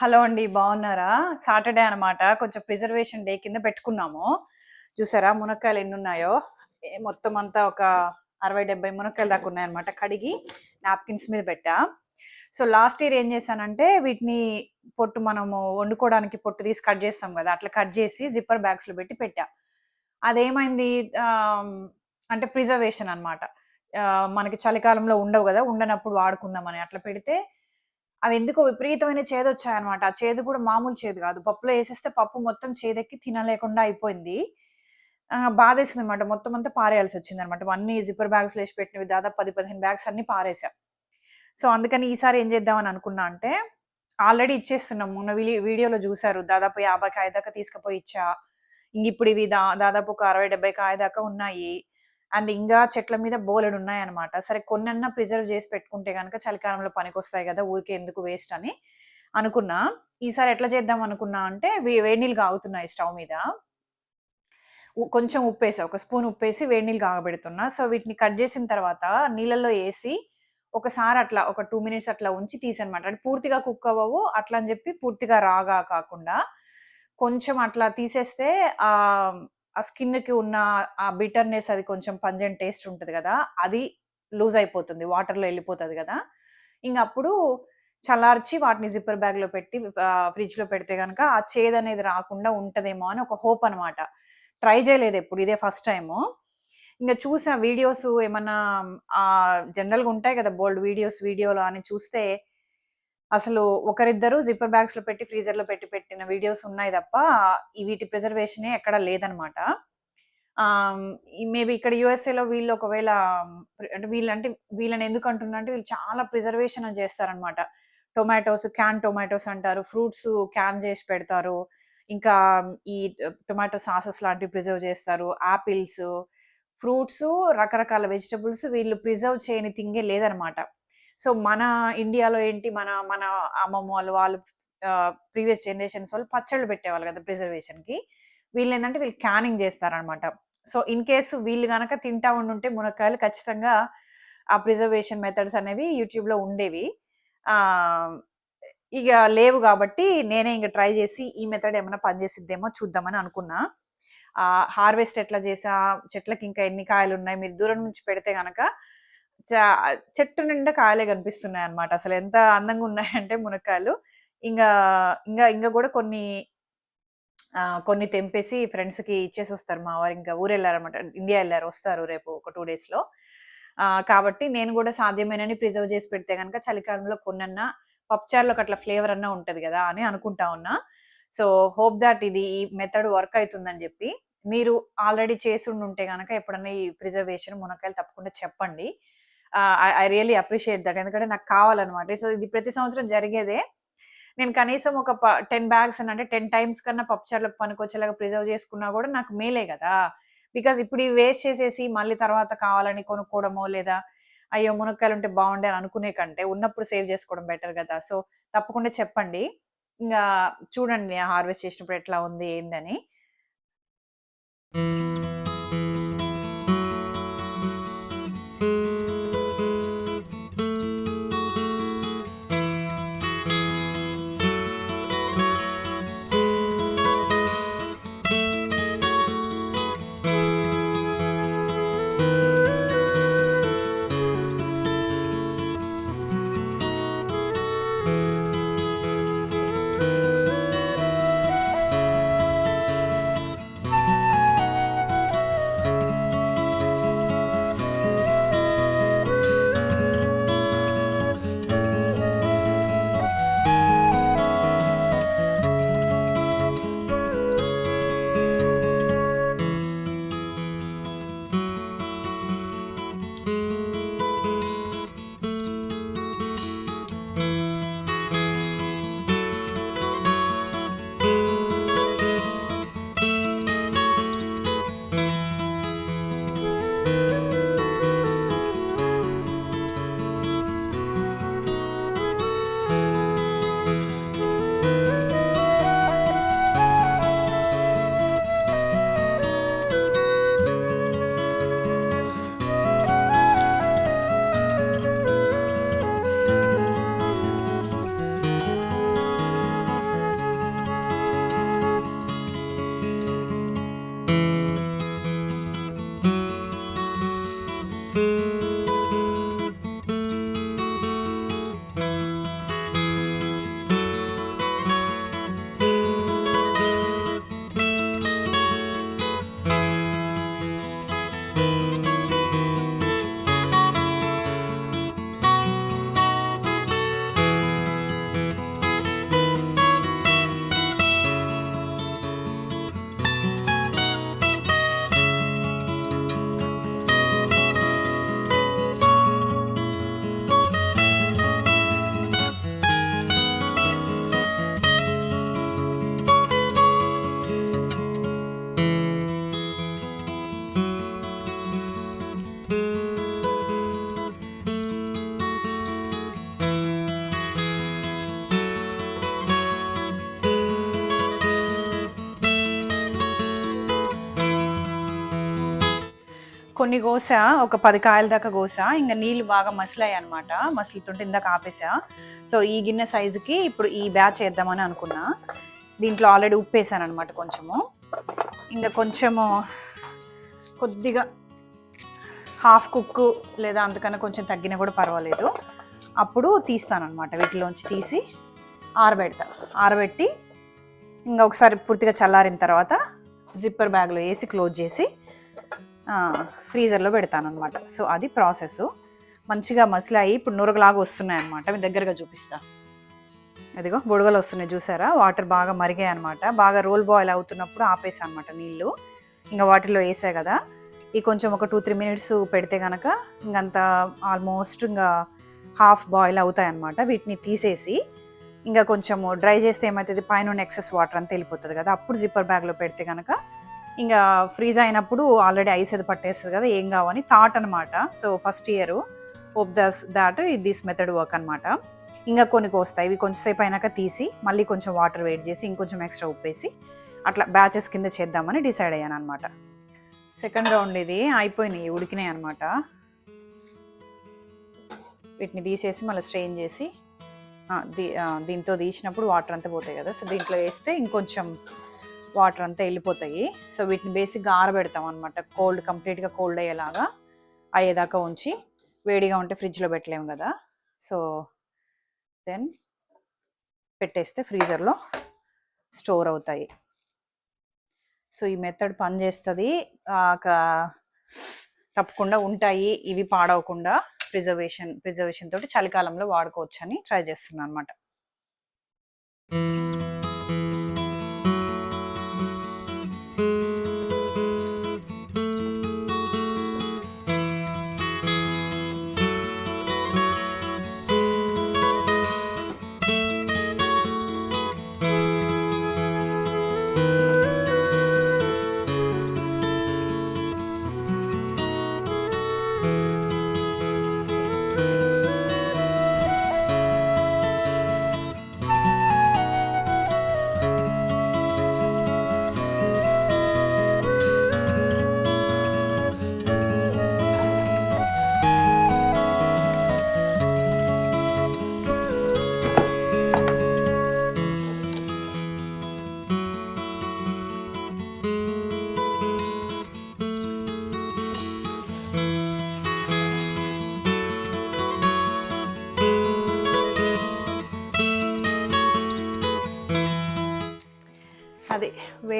Hello అండి బాగున్నారా? Saturday అన్నమాట. కొంచెం ప్రిజర్వేషన్ డే కింద పెట్టుకున్నాము. చూసారా మునక్కాయలు ఎన్ని ఉన్నాయో మొత్తం అంతా ఒక అరవై డెబ్బై మునక్కాయలు దాకా ఉన్నాయన్నమాట. కడిగి నాప్కిన్స్ మీద పెట్టా. సో లాస్ట్ ఇయర్ ఏం చేశానంటే వీటిని పొట్టు మనము వండుకోవడానికి పొట్టు తీసి కట్ చేస్తాం కదా అట్లా కట్ చేసి జిప్పర్ బ్యాగ్స్లో పెట్టి పెట్టా. అదేమైంది? అంటే ప్రిజర్వేషన్ అన్నమాట. మనకి చలికాలంలో ఉండవు కదా ఉండనప్పుడు వాడుకుందామని అట్లా పెడితే అవి ఎందుకో విపరీతమైన చేదు వచ్చాయన్నమాట ఆ చేదు కూడా మామూలు చేదు కాదు. పప్పులో వేసేస్తే పప్పు మొత్తం చేదెక్కి తినలేకుండా అయిపోయింది. బాధేసింది అనమాట మొత్తం అంతా పారేయాల్సి వచ్చింది అనమాట అన్ని జిప్పర్ బ్యాగ్స్ వేసి పెట్టినవి దాదాపు పది పదిహేను బ్యాగ్స్ అన్ని పారేసాం సో అందుకని ఈసారి ఏం చేద్దామని అనుకున్నా అంటే ఆల్రెడీ ఇచ్చేస్తున్నాం. మొన్న వీడియోలో చూసారు దాదాపు యాభై కాయ దాకా తీసుకుపోయి ఇచ్చా. ఇంక ఇప్పుడు ఇవి దా దాదాపు ఒక అరవై డెబ్బై కాయ దాకా ఉన్నాయి. అండ్ ఇంకా చెట్ల మీద బోలెడు ఉన్నాయి అనమాట సరే కొన్నన్నా ప్రిజర్వ్ చేసి పెట్టుకుంటే కనుక చలికాలంలో పనికొస్తాయి కదా ఊరికే ఎందుకు వేస్ట్ అని అనుకున్నా. ఈసారి ఎట్లా చేద్దాం అనుకున్నా అంటే వేడి నీళ్ళు కాగుతున్నాయి స్టవ్ మీద. ఉ- కొంచెం ఉప్పేసి ఒక స్పూన్ ఉప్పేసి వేడి నీళ్ళు కాగబెడుతున్నా. సో వీటిని కట్ చేసిన తర్వాత నీళ్ళల్లో వేసి ఒకసారి అట్లా ఒక టూ మినిట్స్ అట్లా ఉంచి తీసనమాట అంటే పూర్తిగా కుక్ అవ్వవు అట్లా అని చెప్పి పూర్తిగా రాగా కాకుండా కొంచెం అట్లా తీసేస్తే ఆ స్కిన్కి ఉన్న ఆ బిటర్నెస్ అది కొంచెం పంజన్ టేస్ట్ ఉంటుంది కదా అది లూజ్ అయిపోతుంది వాటర్లో వెళ్ళిపోతుంది కదా. ఇంకా అప్పుడు చల్లార్చి వాటిని జిప్పర్ బ్యాగ్లో పెట్టి ఫ్రిడ్జ్లో పెడితే కనుక ఆ చేదు అనేది రాకుండా ఉంటుందేమో అని ఒక హోప్ అనమాట ట్రై చేయలేదు ఎప్పుడు ఇదే ఫస్ట్ టైము. ఇంకా చూసా వీడియోస్ ఏమన్నా జనరల్గా ఉంటాయి కదా బోల్డ్ వీడియోస్ వీడియోలో అని చూస్తే అసలు ఒకరిద్దరు జిప్పర్ బ్యాగ్స్లో పెట్టి ఫ్రీజర్లో పెట్టి పెట్టిన వీడియోస్ ఉన్నాయి తప్ప ఈ వీటి ప్రిజర్వేషన్ ఎక్కడ లేదనమాట మేబీ ఇక్కడ యుఎస్ఏలో లో వీళ్ళు ఒకవేళ అంటే వీళ్ళు అంటే వీళ్ళని ఎందుకు అంటున్నా అంటే వీళ్ళు చాలా ప్రిజర్వేషన్ చేస్తారనమాట టొమాటోస్ క్యాన్ టొమాటోస్ అంటారు ఫ్రూట్స్ క్యాన్ చేసి పెడతారు. ఇంకా ఈ టొమాటో సాసెస్ లాంటివి ప్రిజర్వ్ చేస్తారు. ఆపిల్స్ ఫ్రూట్స్ రకరకాల వెజిటబుల్స్ వీళ్ళు ప్రిజర్వ్ చేయని థింగే లేదనమాట సో మన ఇండియాలో ఏంటి? మన మన అమ్మమ్మ వాళ్ళు వాళ్ళు ప్రీవియస్ జనరేషన్స్ వాళ్ళు పచ్చళ్ళు పెట్టేవాళ్ళు కదా ప్రిజర్వేషన్కి. వీళ్ళు ఏంటంటే వీళ్ళు క్యానింగ్ చేస్తారనమాట. సో ఇన్ కేసు వీళ్ళు కనుక తింటా ఉండుంటే మునక్కాయలు ఖచ్చితంగా ఆ ప్రిజర్వేషన్ మెథడ్స్ అనేవి యూట్యూబ్లో ఉండేవి. ఇక లేవు కాబట్టి నేనే ఇంకా ట్రై చేసి ఈ మెథడ్ ఏమైనా పనిచేసిద్దేమో చూద్దామని అనుకున్నా. హార్వెస్ట్ ఎట్లా చేసా చెట్లకి ఇంకా ఎన్ని కాయలు ఉన్నాయి మీరు దూరం నుంచి పెడితే కనుక చెట్టు నిండా కాయలే కనిపిస్తున్నాయి అన్నమాట అసలు ఎంత అందంగా ఉన్నాయంటే మునక్కాయలు. ఇంకా ఇంకా ఇంకా కూడా కొన్ని కొన్ని తెంపేసి ఫ్రెండ్స్కి ఇచ్చేసి వస్తారు మా వారు. ఇంకా ఊరు వెళ్ళారనమాట ఇండియా వెళ్ళారు వస్తారు రేపు ఒక టూ డేస్లో కాబట్టి నేను కూడా సాధ్యమైనని ప్రిజర్వ్ చేసి పెడితే కనుక చలికాలంలో కొన్నన్నా పప్పుచారులోకి అట్లా ఫ్లేవర్ అన్నా ఉంటుంది కదా అని అనుకుంటా ఉన్నా. సో హోప్ దట్ ఇది ఈ మెథడ్ వర్క్ అవుతుందని చెప్పి. మీరు ఆల్రెడీ చేసి ఉంటే కనుక ఎప్పుడన్నా ఈ ప్రిజర్వేషన్ మునక్కాయలు తప్పకుండా చెప్పండి. ఐ రియలీ అప్రిషియేట్ దట్ ఎందుకంటే నాకు కావాలన్నమాట. సో ఇది ప్రతి సంవత్సరం జరిగేదే. నేను కనీసం ఒక టెన్ బ్యాగ్స్ అని అంటే టెన్ టైమ్స్ కన్నా పప్పుచారులకు పనికొచ్చేలాగా ప్రిజర్వ్ చేసుకున్నా కూడా నాకు మేలే కదా. బికాజ్ ఇప్పుడు వేస్ట్ చేసేసి మళ్ళీ తర్వాత కావాలని కొనుక్కోవడమో లేదా అయ్యో మునక్కాయలు ఉంటే బాగుండే అని అనుకునే కంటే ఉన్నప్పుడు సేవ్ చేసుకోవడం బెటర్ కదా. సో తప్పకుండా చెప్పండి. ఇంకా చూడండి హార్వెస్ట్ చేసినప్పుడు ఎట్లా ఉంది ఏందని. కొన్ని కోసా ఒక పది కాయల దాకా కోసా ఇంకా నీళ్ళు బాగా మసిలాయి అనమాట మసులుతుంటే ఇందాక ఆపేసా. సో ఈ గిన్నె సైజుకి ఇప్పుడు ఈ బ్యాచ్ వేద్దామని అనుకున్నా. దీంట్లో ఆల్రెడీ ఉప్పు వేసాను అనమాట కొంచెము. ఇంకా కొంచెము కొద్దిగా హాఫ్ కుక్ లేదా అంతకన్నా కొంచెం తగ్గినా కూడా పర్వాలేదు. అప్పుడు తీస్తాను అనమాట వీటిలోంచి తీసి ఆరబెడతా. ఆరబెట్టి ఇంకా ఒకసారి పూర్తిగా చల్లారిన తర్వాత జిప్పర్ బ్యాగ్లో వేసి క్లోజ్ చేసి ఫ్రీజర్లో పెడతాను అనమాట సో అది ప్రాసెస్ మంచిగా మసిలాయి ఇప్పుడు నూరగలాగా వస్తున్నాయి అనమాట మీ దగ్గరగా చూపిస్తా. అదిగో బుడగలు వస్తున్నాయి చూసారా? వాటర్ బాగా మరిగాయి అనమాట బాగా రోల్ బాయిల్ అవుతున్నప్పుడు ఆపేసా అనమాట నీళ్ళు. ఇంకా వాటిలో వేసా కదా. ఈ కొంచెం ఒక టూ త్రీ మినిట్స్ పెడితే కనుక ఇంకంతా ఆల్మోస్ట్ ఇంకా హాఫ్ బాయిల్ అవుతాయి అనమాట వీటిని తీసేసి ఇంకా కొంచెము డ్రై చేస్తే ఏమవుతుంది? పైన ఎక్సెస్ వాటర్ అంతా వెళ్ళిపోతుంది కదా. అప్పుడు జిప్పర్ బ్యాగ్లో పెడితే కనుక ఇంకా ఫ్రీజ్ అయినప్పుడు ఆల్రెడీ ఐస్ అది పట్టేస్తుంది కదా ఏం కావని థాట్ అనమాట so first year hope this that this method work అనమాట ఇంకా కొన్ని కోస్తాయి ఇవి కొంచెంసేపు అయినాక తీసి మళ్ళీ కొంచెం వాటర్ వేడి చేసి ఇంకొంచెం ఎక్స్ట్రా ఉప్పేసి అట్లా బ్యాచెస్ కింద చేద్దామని డిసైడ్ అయ్యాను అనమాట సెకండ్ రౌండ్ ఇది అయిపోయినాయి ఉడికినాయి అనమాట వీటిని తీసేసి మళ్ళీ స్ట్రెయిన్ చేసి దీంతో తీసినప్పుడు వాటర్ అంతా పోతాయి కదా సో దీంట్లో వేస్తే ఇంకొంచెం వాటర్ అంతా వెళ్ళిపోతాయి. సో వీటిని బేసిక్గా ఆరబెడతాం అనమాట కోల్డ్ కంప్లీట్గా కోల్డ్ అయ్యేలాగా అయ్యేదాకా ఉంచి వేడిగా ఉంటే ఫ్రిడ్జ్లో పెట్టలేము కదా. సో దెన్ పెట్టేస్తే ఫ్రీజర్లో స్టోర్ అవుతాయి. సో ఈ మెథడ్ పనిచేస్తుంది తప్పకుండా ఉంటాయి. ఇవి పాడవకుండా ప్రిజర్వేషన్ ప్రిజర్వేషన్ తోటి చలికాలంలో వాడుకోవచ్చు అని ట్రై చేస్తున్నాను అనమాట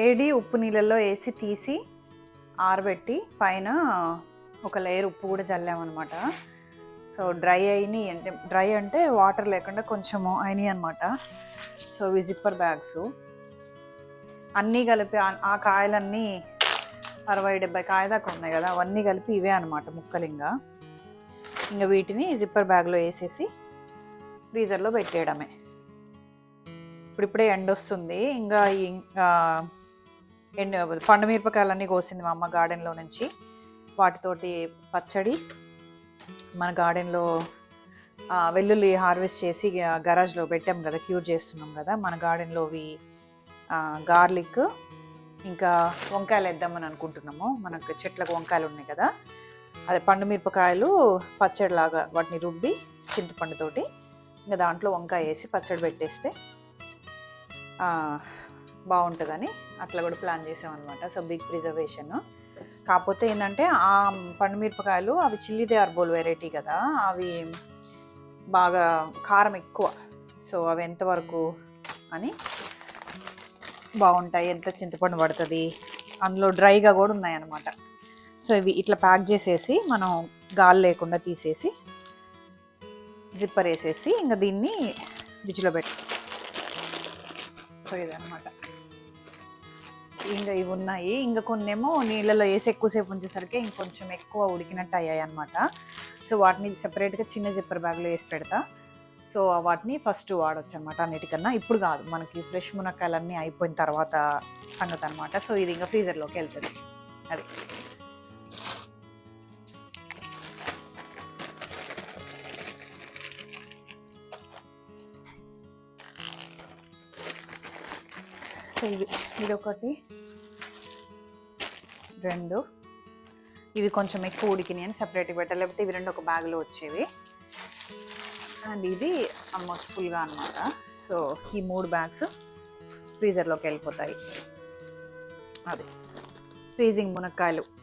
వేడి ఉప్పు నీళ్ళల్లో వేసి తీసి ఆరబెట్టి పైన ఒక లేయర్ ఉప్పు కూడా చల్లామన్నమాట. సో డ్రై అయినాయి అంటే డ్రై అంటే వాటర్ లేకుండా కొంచెము అయినాయి అనమాట సో ఇవి జిప్పర్ బ్యాగ్స్. అన్నీ కలిపి ఆ- కాయలన్నీ అరవై డెబ్బై కాయ దాకా ఉన్నాయి కదా అవన్నీ కలిపి ఇవే అనమాట ముక్కలు ఇంకా ఇంకా వీటిని జిప్పర్ బ్యాగ్లో వేసేసి ఫ్రీజర్లో పెట్టేయడమే. ఇప్పుడిప్పుడే ఎండ వస్తుంది ఇంకా ఎండ పండు మిరపకాయలన్నీ కోసింది మా అమ్మ గార్డెన్లో నుంచి. వాటితోటి పచ్చడి మన గార్డెన్లో వెల్లుల్లి హార్వెస్ట్ చేసి గరాజ్లో పెట్టాం కదా క్యూర్ చేస్తున్నాం కదా మన గార్డెన్లోవి గార్లిక్ ఇంకా వంకాయలు వేద్దామని అనుకుంటున్నాము. మనకు చెట్లకు వంకాయలు ఉన్నాయి కదా అదే పండు మిరపకాయలు పచ్చడిలాగా వాటిని రుబ్బి చింతపండుతోటి ఇంకా దాంట్లో వంకాయ వేసి పచ్చడి పెట్టేస్తే బాగుంటుందని అట్లా కూడా ప్లాన్ చేసామన్నమాట. సో బిగ్ ప్రిజర్వేషన్ కాకపోతే ఏంటంటే ఆ పండు మిరపకాయలు అవి చిల్లీ దే వెరైటీ కదా అవి బాగా కారం ఎక్కువ. సో అవి ఎంతవరకు అని బాగుంటాయి ఎంత చింతపండు పడుతుంది అందులో డ్రైగా కూడా ఉన్నాయన్నమాట. సో ఇవి ఇట్లా ప్యాక్ చేసేసి మనం గాలి లేకుండా తీసేసి జిప్పర్ వేసేసి ఇంకా దీన్ని ఫ్రిడ్జ్లో పెట్టి సో ఇదనమాట ఇంకా ఇవి ఉన్నాయి. ఇంకా కొన్నేమో నీళ్ళలో వేసి ఎక్కువసేపు ఉంచేసరికి ఇంకొంచెం ఎక్కువ ఉడికినట్టు అయ్యాయి అనమాట సో వాటిని సెపరేట్గా చిన్న జిప్పర్ బ్యాగ్లో వేసి పెడతా. సో వాటిని ఫస్ట్ వాడొచ్చు అనమాట అన్నిటికన్నా. ఇప్పుడు కాదు మనకి ఫ్రెష్ మునక్కాయలన్నీ అయిపోయిన తర్వాత సంగతి అనమాట సో ఇది ఇంకా ఫ్రీజర్లోకి వెళ్తుంది. అది. సో ఇది ఇదొకటి. రెండు. ఇవి కొంచెం ఎక్కువ ఉడికినాయి అని సపరేట్గా పెట్టాలి. లేకపోతే ఇవి రెండు ఒక బ్యాగ్లో వచ్చేవి. అండ్ ఇది ఆల్మోస్ట్ ఫుల్గా అనమాట సో ఈ మూడు బ్యాగ్స్ ఫ్రీజర్లోకి వెళ్ళిపోతాయి. అది. ఫ్రీజింగ్ మునక్కాయలు.